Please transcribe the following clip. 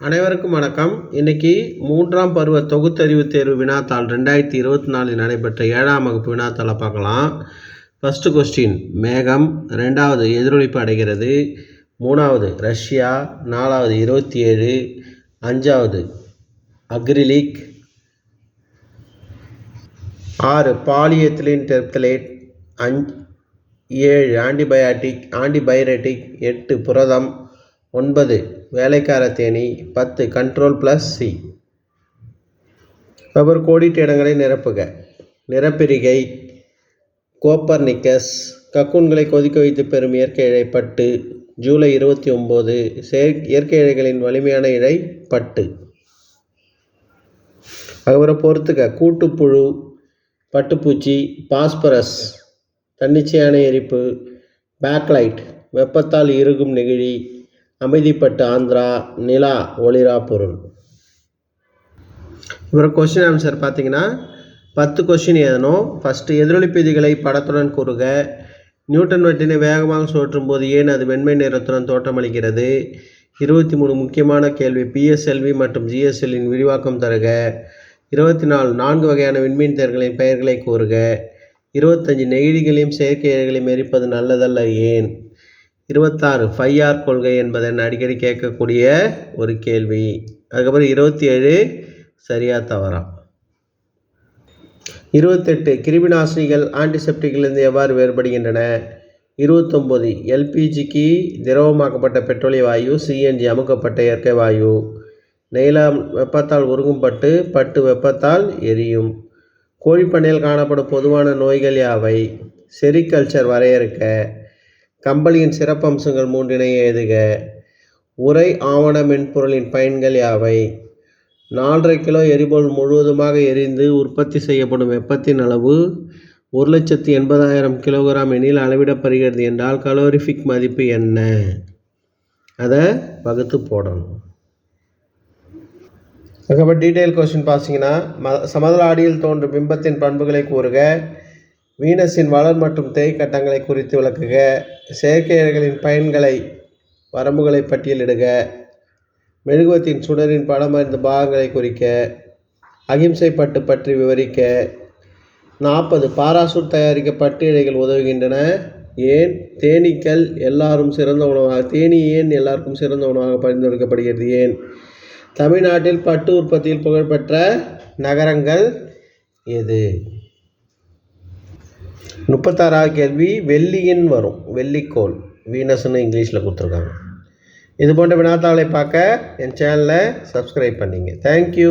அனைவருக்கும் வணக்கம். இன்னைக்கு மூன்றாம் பருவ தொகுத்தறிவு தேர்வு வினாத்தாள் ரெண்டாயிரத்தி இருபத்தி நாலில் நடைபெற்ற ஏழாம் வகுப்பு வினாத்தாளை பார்க்கலாம். ஃபஸ்ட்டு கொஸ்டின் மேகம். ரெண்டாவது எதிரொலிப்பு அடைகிறது. மூணாவது ரஷ்யா. நாலாவது இருபத்தி ஏழு. அஞ்சாவது அக்ரிலிக். ஆறு பாலியத்திலின் டெர்ப்தலேட் அஞ் ஏழு ஆன்டிபயாட்டிக் ஆன்டிபயோட்டிக் எட்டு புரதம். ஒன்பது வேலைக்கார தேனி பத்து கண்ட்ரோல் ப்ளஸ் சி அவர் கோடிட்டு இடங்களை நிரப்புக. நிறப்பிரிகை கோப்பர்னிக்கஸ் கக்கூன்களை கொதிக்க வைத்து பெறும் இயற்கை இழை பட்டு ஜூலை இருபத்தி ஒம்பது செயற் இயற்கை இழைகளின் வலிமையான இழை பட்டு. அதுக்கப்புறம் பொறுத்துக்க கூட்டுப்புழு பட்டுப்பூச்சி பாஸ்பரஸ் தன்னிச்சையான எரிப்பு பேக்லைட் வெப்பத்தால் இறுகும் நெகிழி அமைதிப்பட்டு ஆந்திரா நிலா ஒளிரா பொருள். இவர கொஷின் ஆன்சர் பார்த்தீங்கன்னா பத்து கொஷின் எழுதணும். ஃபஸ்ட்டு எதிரொலிப்பு விதிகளை படத்துடன் கூறுக. நியூட்டன் வட்டினை வேகமாக சுழற்றும் போது ஏன் அது வெண்மை நிறத்துடன் தோற்றமளிக்கிறது? இருபத்தி மூணு முக்கியமான கேள்வி. பிஎஸ்எல்வி மற்றும் ஜிஎஸ்எல்லின் விரிவாக்கம் தருக. இருபத்தி நாலு நான்கு வகையான விண்மீன் தேர்களின் பெயர்களை கூறுக. இருபத்தஞ்சி நெகிழிகளையும் செயற்கை எரிகளையும் எரிப்பது நல்லதல்ல ஏன்? இருபத்தாறு ஃபைஆர் கொள்கை என்பதன் அடிக்கடி கேட்கக்கூடிய ஒரு கேள்வி. அதுக்கப்புறம் இருபத்தி ஏழு சரியாக தவறா? இருபத்தெட்டு கிருமிநாசினிகள் ஆன்டிசெப்டிக்கிலிருந்து எவ்வாறு வேறுபடுகின்றன? இருபத்தொம்போது எல்பிஜிக்கு திரவமாக்கப்பட்ட பெட்ரோலிய வாயு சிஎன்ஜி அமுக்கப்பட்ட இயற்கை வாயு. நெய்லாம் வெப்பத்தால் உருகும் பட்டு பட்டு வெப்பத்தால் எரியும். கோழிப்பண்ணையில் காணப்படும் பொதுவான நோய்கள் யாவை? செரிகல்ச்சர் வரையறுக்க. கம்பளியின் சிறப்பம்சங்கள் மூன்றினை எழுதுக. உரை ஆவண மென்பொருளின் பயன்கள் யாவை? நாலரை கிலோ எரிபொருள் முழுவதுமாக எரிந்து உற்பத்தி செய்யப்படும் வெப்பத்தின் அளவு ஒரு லட்சத்தி எண்பதாயிரம் கிலோகிராம் எனில் அளவிடப்படுகிறது என்றால் கலோரிஃபிக் மதிப்பு என்ன? அதை வகுத்து போடணும். அதுக்கப்புறம் டீட்டெயில் கொஸ்டின் பார்த்தீங்கன்னா ம சமதள அடியில் தோன்றும் பிம்பத்தின் பண்புகளை கூறுக. வீனஸின் வளர் மற்றும் தேய்க்கட்டங்களை குறித்து விளக்குக. செயற்கை இழைகளின் பயன்களை வரம்புகளை பட்டியலிடுக. மெழுகுவத்தின் சுடரின் படம் அறிந்த பாகங்களை குறிக்க. அகிம்சை பட்டு பற்றி விவரிக்க. நாற்பது பாராசூட் தயாரிக்க பட்டு இழைகள் உதவுகின்றன. ஏன்? தேனீக்கள் எல்லாரும் சிறந்த உணவாக தேனி ஏன் எல்லாருக்கும் சிறந்த உணவாக பரிந்துரைக்கப்படுகிறது? ஏன்? தமிழ்நாட்டில் பட்டு உற்பத்தியில் புகழ்பெற்ற நகரங்கள் எது? முப்பத்தாறாவது கேள்வி வெள்ளியின் வரும் வெள்ளிக்கோள் வீனஸ்னு இங்கிலீஷில் கொடுத்துருக்காங்க. இது போன்ற வினாத்தாளை பார்க்க என் சேனலை சப்ஸ்கிரைப் பண்ணிங்க. தேங்க்யூ